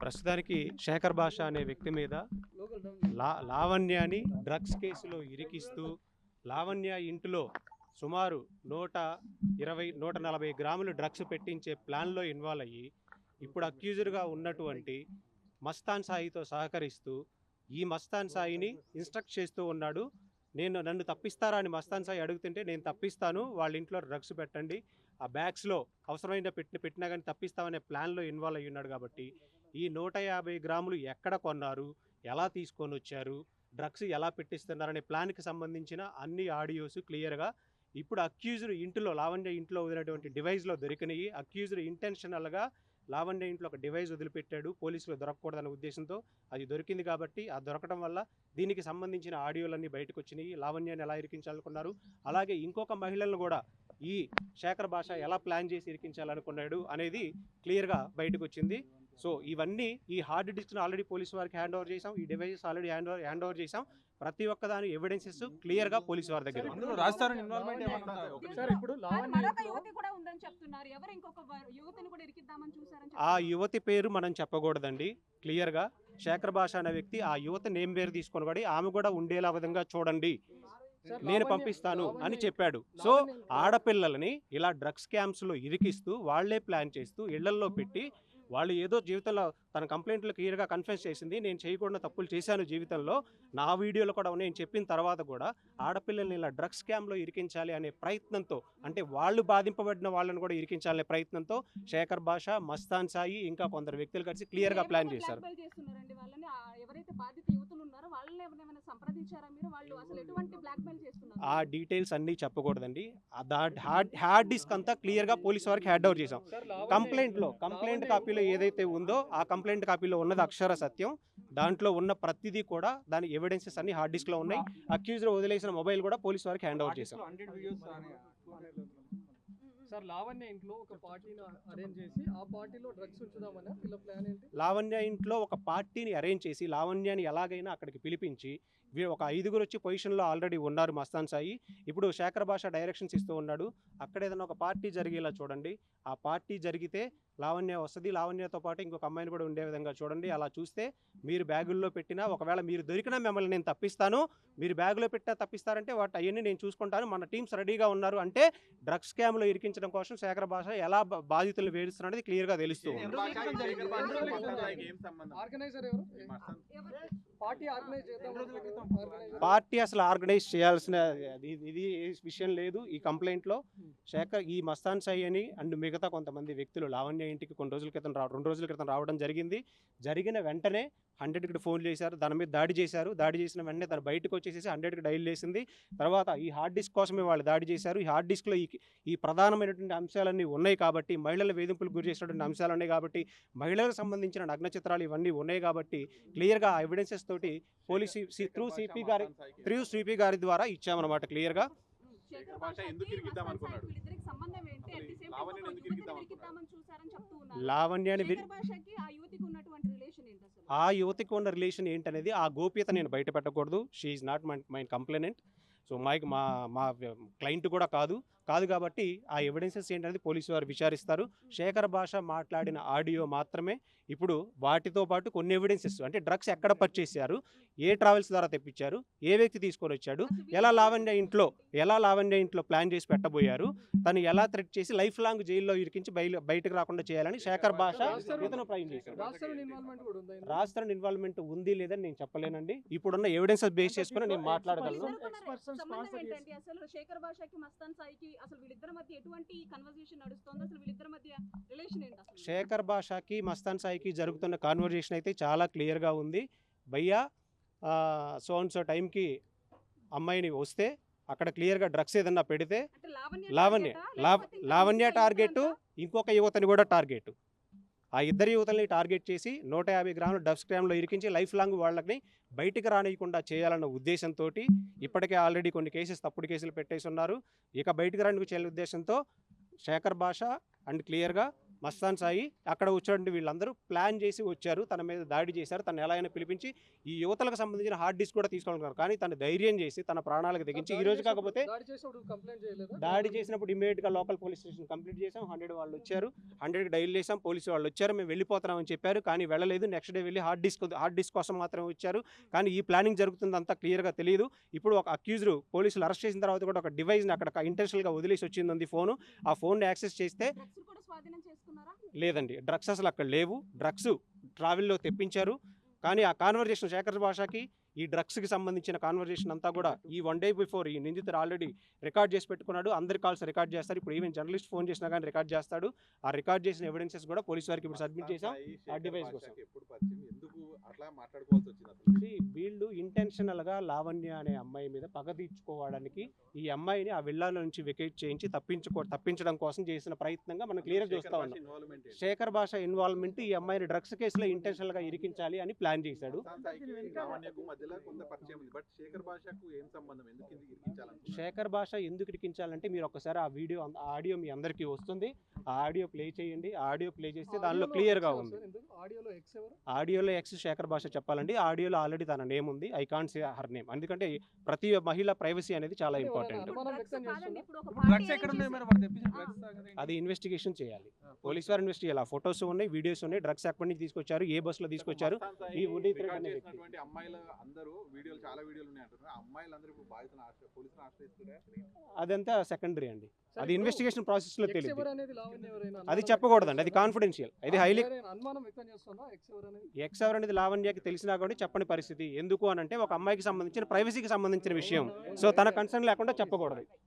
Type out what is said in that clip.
ప్రస్తుతానికి శేఖర్ భాష అనే వ్యక్తి మీద లా లావణ్యాని డ్రగ్స్ కేసులో ఇరికిస్తూ లావణ్య ఇంటిలో సుమారు నూట ఇరవై నూట నలభై గ్రాములు డ్రగ్స్ పెట్టించే ప్లాన్లో ఇన్వాల్వ్ అయ్యి ఇప్పుడు అక్యూజర్గా ఉన్నటువంటి మస్తాన్ సాయితో సహకరిస్తూ ఈ మస్తాన్ సాయిని ఇన్స్ట్రక్ట్ చేస్తూ ఉన్నాడు. నేను నన్ను తప్పిస్తారా అని మస్తాన్ సాయి అడుగుతుంటే నేను తప్పిస్తాను వాళ్ళ ఇంట్లో డ్రగ్స్ పెట్టండి ఆ బ్యాగ్స్లో అవసరమైన పెట్టిన పెట్టినా కానీ తప్పిస్తామనే ప్లాన్లో ఇన్వాల్వ్ అయ్యి ఉన్నాడు కాబట్టి ఈ నూట యాభై గ్రాములు ఎక్కడ కొన్నారు? ఎలా తీసుకొని వచ్చారు? డ్రగ్స్ ఎలా పెట్టిస్తున్నారనే ప్లాన్కి సంబంధించిన అన్ని ఆడియోస్ క్లియర్గా ఇప్పుడు అక్యూజ్డ్ ఇంటిలో లావణ్య ఇంట్లో వదిలినటువంటి డివైస్లో దొరికినాయి. అక్యూజ్డ్ ఇంటెన్షనల్గా లావణ్య ఇంట్లో ఒక డివైస్ వదిలిపెట్టాడు. పోలీసులు దొరకకూడదనే ఉద్దేశంతో అది దొరికింది కాబట్టి ఆ దొరకడం వల్ల దీనికి సంబంధించిన ఆడియోలన్నీ బయటకు వచ్చినాయి లావణ్యాన్ని ఎలా ఇరికించాలనుకున్నారు? అలాగే ఇంకొక మహిళలను కూడా ఈ శేఖర్ భాష ఎలా ప్లాన్ చేసి ఇరికించాలనుకున్నాడు అనేది క్లియర్గా బయటకు వచ్చింది సో ఇవన్నీ ఈ హార్డ్ డిస్క్ను ఆల్రెడీ పోలీసు వారికి హ్యాండ్ ఓవర్ చేసాం ఈ devices already hand over hand over చేసాం ప్రతి ఒక్క దాని ఎవిడెన్సెస్ క్లియర్గా పోలీసు వారి దగ్గర ఆ యువతి పేరు మనం చెప్పకూడదండి. క్లియర్గా శేఖర్ భాష అనే వ్యక్తి ఆ యువత నేమ్ పేరు తీసుకొని పడి ఆమె కూడా ఉండేలా విధంగా చూడండి. నేను పంపిస్తాను అని చెప్పాడు. సో ఆడపిల్లలని ఇలా డ్రగ్స్ క్యాంప్స్లో ఇరికిస్తూ వాళ్ళే ప్లాన్ చేస్తూ ఇళ్ళల్లో పెట్టి వాళ్ళు ఏదో జీవితంలో తన కంప్లైంట్లు క్లియర్గా కన్ఫెస్ చేసింది నేను చేయకుండా తప్పులు చేశాను జీవితంలో నా వీడియోలో కూడా నేను చెప్పిన తర్వాత కూడా ఆడపిల్లల్ని ఇలా డ్రగ్స్ స్కామ్లో ఇరికించాలి అనే ప్రయత్నంతో అంటే వాళ్ళు బాధింపబడిన వాళ్ళని కూడా ఇరికించాలనే ప్రయత్నంతో శేఖర్ భాష మస్తాన్ సాయి ఇంకా కొందరు వ్యక్తులు కలిసి క్లియర్గా ప్లాన్ చేశారు. ఎవరైతే సంప్రదించారా మీరు? వాళ్ళు అసలు ఎటువంటి బ్లాక్మెయిల్ చేస్తున్నారు? ఆ డీటెయిల్స్ అన్నీ చెప్పకూడదండి. హార్డ్ హార్డ్ డిస్క్ అంతా క్లియర్గా పోలీస్ వారికి హ్యాండ్ ఓవర్ చేసాం కంప్లైంట్లో కంప్లైంట్ కాపీలో ఏదైతే ఉందో ఆ కంప్లైంట్ కాపీలో ఉన్నది అక్షర సత్యం. దాంట్లో ఉన్న ప్రతిదీ కూడా దాని ఎవిడెన్సెస్ అన్ని హార్డ్ డిస్క్లో ఉన్నాయి. అక్యూజ్లో వదిలేసిన మొబైల్ కూడా పోలీస్ వారికి హ్యాండ్ ఓవర్ చేసాం సార్ లావణ్య ఇంట్లో ఒక పార్టీని అరేంజ్ చేసి ఆ పార్టీలో డ్రగ్స్ ఉంచుదామని ఇలా ప్లాన్ ఏంటి? లావణ్య ఇంట్లో ఒక పార్టీని అరేంజ్ చేసి లావణ్యాన్ని ఎలాగైనా అక్కడికి పిలిపించి వీ- ఒక ఐదుగురు వచ్చి పొజిషన్లో ఆల్రెడీ ఉన్నారు మస్తాన్ సాయి. ఇప్పుడు శేఖర్ భాష డైరెక్షన్స్ ఇస్తూ ఉన్నాడు. అక్కడ ఏదైనా ఒక పార్టీ జరిగేలా చూడండి. ఆ పార్టీ జరిగితే లావణ్య వస్తుంది లావణ్యతో పాటు ఇంకొక అమ్మాయిని కూడా ఉండే విధంగా చూడండి. అలా చూస్తే మీరు బ్యాగుల్లో పెట్టినా ఒకవేళ మీరు దొరికినా మిమ్మల్ని నేను తప్పిస్తాను. మీరు బ్యాగులో పెట్టినా తప్పిస్తారంటే వాటి అవన్నీ నేను చూసుకుంటాను. మన టీమ్స్ రెడీగా ఉన్నారు అంటే డ్రగ్స్ స్కామ్లో ఇరికించడం కోసం శేఖర్ భాష ఎలా బాధితులు వేధిస్తున్నది క్లియర్గా తెలుస్తూ పార్టీ ఆర్గనైజ్ చేద్దాం ఆర్గనైజర్ పార్టీ అసలు ఆర్గనైజ్ చేయాల్సిన ఇది ఇది ఏ విషయం లేదు ఈ కంప్లైంట్లో. శేఖర్ ఈ మస్తాన్ సాయి అని అండ్ మిగతా కొంతమంది వ్యక్తులు లావణ్య ఇంటికి కొన్ని రోజుల క్రితం రా రెండు రోజుల క్రితం రావడం జరిగింది. జరిగిన వెంటనే హండ్రెడ్కి ఫోన్ చేశారు. దాని మీద దాడి చేశారు. దాడి చేసిన వెంటనే తను బయటకు వచ్చేసేసి హండ్రెడ్కి డైల్ చేసింది. తర్వాత ఈ హార్డ్ డిస్క్ కోసమే వాళ్ళు దాడి చేశారు. ఈ హార్డ్ డిస్క్లో ఈ ఈ ప్రధానమైనటువంటి అంశాలన్నీ ఉన్నాయి కాబట్టి మహిళల వేధింపులకు గురి చేసినటువంటి అంశాలు ఉన్నాయి కాబట్టి మహిళలకు సంబంధించిన నగ్న చిత్రాలు ఇవన్నీ ఉన్నాయి కాబట్టి క్లియర్గా ఎవిడెన్సెస్ తోటి పోలీస్ త్రూ సిపి గారి త్రూ సిపి గారి ద్వారా ఇచ్చామన్నమాట క్లియర్గా. శేఖర్ భాష భాషకి, ఎందుకు ఇరికిద్దాం మస్తాన్ అనుకున్నాడు? సాయి వీళ్ళిద్దరికి సంబంధం ఏంటి? అసలు At the same time లావణ్యని ఇంకొక ఎందుకు యువతిని ఇరికిద్దాం ఇరికిద్దామని చూసారని చెప్తూ ఉన్నారు లావణ్యాన్ని విరి- శేఖర్ భాషకి ఆ యువతికి ఉన్నటువంటి రిలేషన్ ఏంటి అసలు? ఆ యువతికి ఉన్న రిలేషన్ ఏంటనేది ఆ గోప్యత నేను బయట పెట్టకూడదు she's not my my complainant so my మా మా క్లయింట్ కూడా కాదు. కాదు కాబట్టి ఆ ఎవిడెన్సెస్ ఏంటనేది పోలీసు వారు విచారిస్తారు. శేఖర్ భాష మాట్లాడిన ఆడియో మాత్రమే. ఇప్పుడు వాటితో పాటు కొన్ని ఎవిడెన్సెస్ అంటే డ్రగ్స్ ఎక్కడ పర్చేస్ చేశారు ఏ ట్రావెల్స్ ద్వారా తెప్పించారు ఏ వ్యక్తి తీసుకొని వచ్చాడు ఎలా లావణ్య ఇంట్లో ఎలా లావణ్య ఇంట్లో ప్లాన్ చేసి పెట్టబోయారు తను ఎలా థ్రెట్ చేసి లైఫ్ లాంగ్ జైల్లో ఇరికించి బయలు బయటకు రాకుండా చేయాలని శేఖర్ భాష ఇతను చేశాడు. రాష్ట్రం? రాష్ట్ర ఇన్వాల్వ్మెంట్ ఉంది లేదని నేను చెప్పలేనండి. ఇప్పుడున్న ఎవిడెన్సెస్ బేస్ చేసుకుని నేను మాట్లాడగలను. అసలు శేఖర్ భాషకి మస్తాన్ సాయికి అసలు వీళ్ళిద్దరి మధ్య ఎటువంటి కన్వర్జేషన్ నడుస్తుంది? అసలు వీళ్ళిద్దరి మధ్య రిలేషన్ ఏంటి శేఖర్ భాషకి మస్తాన్ సాయికి జరుగుతున్న కాన్వర్జేషన్ అయితే చాలా క్లియర్గా ఉంది. భయ్యా సో అండ్ సో టైంకి అమ్మాయిని వస్తే అక్కడ క్లియర్గా డ్రగ్స్ ఏదన్నా పెడితే లావణ్య లావణ్య టార్గెట్? ఇంకొక యువతని కూడా టార్గెట్ ఆ ఇద్దరు యువతల్ని టార్గెట్ చేసి నూట యాభై గ్రాముల డబ్ స్క్రామ్లో ఇరికించి లైఫ్ లాంగ్ వాళ్ళని బయటికి రానియకుండా చేయాలన్న ఉద్దేశంతో ఇప్పటికే ఆల్రెడీ కొన్ని కేసెస్ తప్పుడు కేసులు పెట్టేసి ఉన్నారు ఇక బయటికి రాని చేయాలనే ఉద్దేశంతో శేఖర్ భాష అండ్ క్లియర్గా మస్తాన్ సాయి అక్కడ వచ్చినటువంటి వీళ్ళందరూ ప్లాన్ చేసి వచ్చారు. తన మీద దాడి చేశారు. తను ఎలా అయినా పిలిపించి ఈ యువతలకు సంబంధించిన హార్డ్ డిస్క్ కూడా తీసుకోవాలనుకున్నారు కానీ తను ధైర్యం చేసి తన ప్రాణాలకు తెగించి ఈ రోజు కాకపోతే దాడి చేసినప్పుడు కంప్లైంట్ చేయలేదా? దాడి చేసినప్పుడు ఇమీడియట్గా లోకల్ పోలీస్ స్టేషన్ కంప్లీట్ చేసాం హండ్రెడ్ వాళ్ళు వచ్చారు. హండ్రెడ్ డైల్ చేసాం పోలీసు వాళ్ళు వచ్చారు. మేము వెళ్ళిపోతున్నామని చెప్పారు. కానీ వెళ్ళలేదు. నెక్స్ట్ డే వెళ్ళి హార్డ్ డిస్క్ హార్డ్ డిస్క్ కోసం మాత్రమే వచ్చారు. కానీ ఈ ప్లానింగ్ జరుగుతుంది అంతా క్లియర్గా తెలియదు ఇప్పుడు ఒక అక్యూజ్డ్ పోలీసులు అరెస్ట్ చేసిన తర్వాత కూడా ఒక డివైస్ని అక్కడ ఇంటెన్షనల్గా వదిలేసి వచ్చింది ఫోను. ఆ ఫోన్ యాక్సెస్ చేస్తే డ్రగ్స్ కూడా స్వాధీనం చేసుకున్నారా లేదండి. డ్రగ్స్ అసలు అక్కడ లేవు. డ్రగ్స్ ట్రావెల్లో తెప్పించారు. కానీ ఆ కాన్వర్జేషన్ శేఖర్ భాషకి ఈ డ్రగ్స్కి సంబంధించిన కాన్వర్జేషన్ అంతా కూడా ఈ వన్ డే బిఫోర్ ఈ నిందితుడు ఆల్రెడీ రికార్డ్ చేసి పెట్టుకున్నాడు. అందరి కాల్స్ రికార్డ్ చేస్తారు. ఇప్పుడు ఈవెన్ జర్నలిస్ట్ ఫోన్ చేసినా కానీ రికార్డ్ చేస్తాడు. ఆ రికార్డ్ చేసిన ఎవిడెన్సెస్ కూడా పోలీస్ వారికి ఇప్పుడు సబ్మిట్ చేసాం ఆ కోసం. See, వీళ్ళు ఇంటెన్షనల్గా లావణ్య అనే అమ్మాయి మీద పగ తీర్చుకోవడానికి ఈ అమ్మాయిని ఆ విల్లాల నుంచి వెకేట్ చేయించి తప్పించుకో తప్పించడం కోసం చేసిన ప్రయత్నంగా మనం క్లియర్ చూస్తా శేఖర్ ఉన్నాం? శేఖర్ భాష ఇన్వాల్వ్మెంట్ ఈ అమ్మాయిని డ్రగ్స్ కేసులో ఇంటెన్షనల్గా ఇరికించాలి అని ప్లాన్ చేశాడు. మధ్యలో కొంత పరిచయం ఉంది. బట్ శేఖర్ భాషకు ఏం సంబంధం? ఎందుకు శేఖర్ భాష ఎందుకు ఇరికించాలంటే మీరు ఒకసారి ఆ వీడియో ఆ ఆడియో మీ అందరికీ వస్తుంది. ఆ ఆడియో ప్లే చేయండి. ఆ ఆడియో ప్లే చేస్తే దానిలో ఆడియోలో క్లియర్గా ఎక్స్ ఉంది? ఆడియోలో ఎక్స్ ఎవరు? ఆడియోలో ఎక్స్ శేఖర్ భాష చెప్పాలండి. ఆడియోలో ఆల్రెడీ తన నేమ్ ఉంది. I can't say her name ఎందుకంటే ప్రతి మహిళ ప్రైవసీ అనేది చాలా ఇంపార్టెంట్ ఆ. అది ఇన్వెస్టిగేషన్ చేయాలి. ఆ, పోలీస్ వారు ఇన్వెస్ట్ చేయాలి. ఫొటోస్ ఉన్నాయి వీడియోస్ ఉన్నాయి. డ్రగ్స్ ఎక్కడి నుంచి తీసుకొచ్చారు. ఏ బస్సులో తీసుకొచ్చారు? ఈ ఉదయ్ అమ్మాయిల అందరూ వీడియోలు చాలా వీడియోలు ఉన్నాయి అంటున్నారు ఆ అమ్మాయిలందరూ ఇప్పుడు బాధితులను ఆశ్రయ పోలీసులు ఆశ్రయిస్తున్నారా అదంతా సెకండరీ అండి. అది ఇన్వెస్టిగేషన్ ప్రాసెస్లో తెలియదు ఎవరు అనేది లావణ్య ఎవరైనా అది చెప్పకూడదండి. అది కాన్ఫిడెన్షియల్ అది? హైలీ ఎక్స్ ఎవర్ అనేది లావణ్యకి తెలిసినా కూడా చెప్పని పరిస్థితి. ఎందుకు అని అంటే ఒక అమ్మాయికి సంబంధించిన ప్రైవసీకి సంబంధించిన విషయం. సో తన కన్సర్న్ లేకుండా చెప్పకూడదు.